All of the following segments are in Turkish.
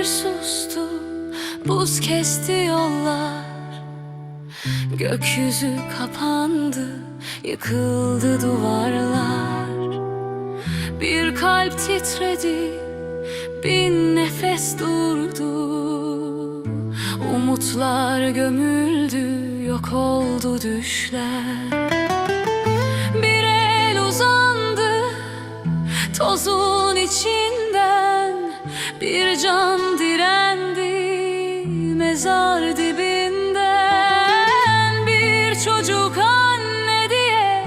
şehir sustu Buz kesti yollar. Gökyüzü kapandı Yıkıldı duvarlar. Bir kalp titredi Bin nefes durdu. Umutlar gömüldü Yok oldu düşler. Bir el uzandı Tozun içinden. Bir can direndi Mezar dibinden. Bir çocuk anne diye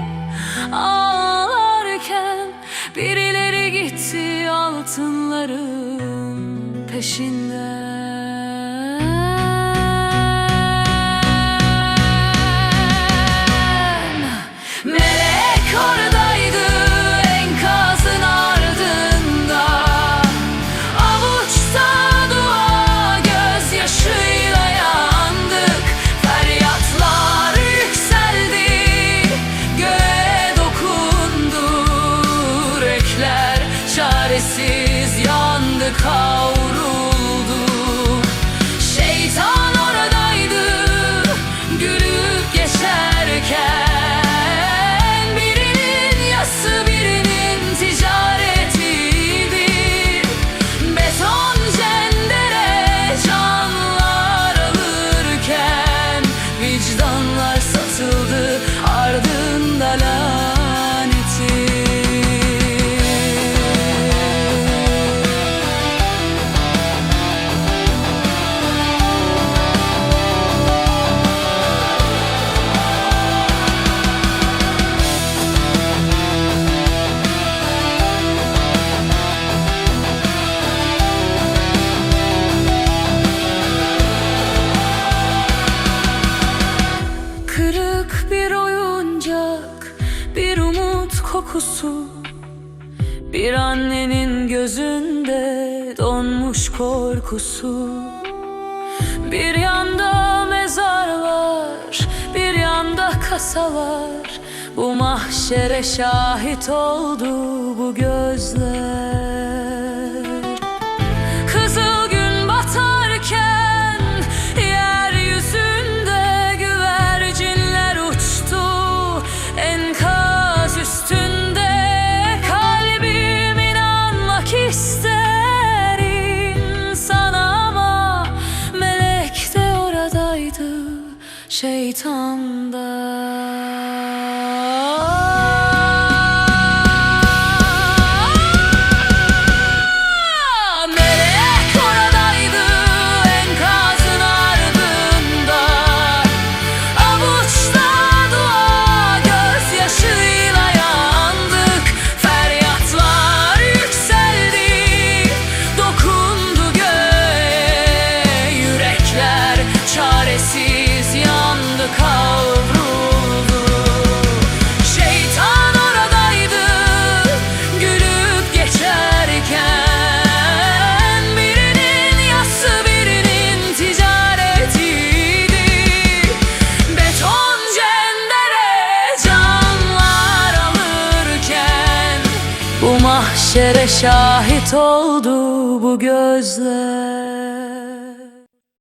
Ağlarken Birileri gitti altınların peşinden çaresiz yandı umut kokusu Bir annenin gözünde donmuş korkusu. Bir yanda mezar var, bir yanda kasalar Bu mahşere şahit oldu bu gözler 谁藏的？Bu mahşere şahit oldu bu gözler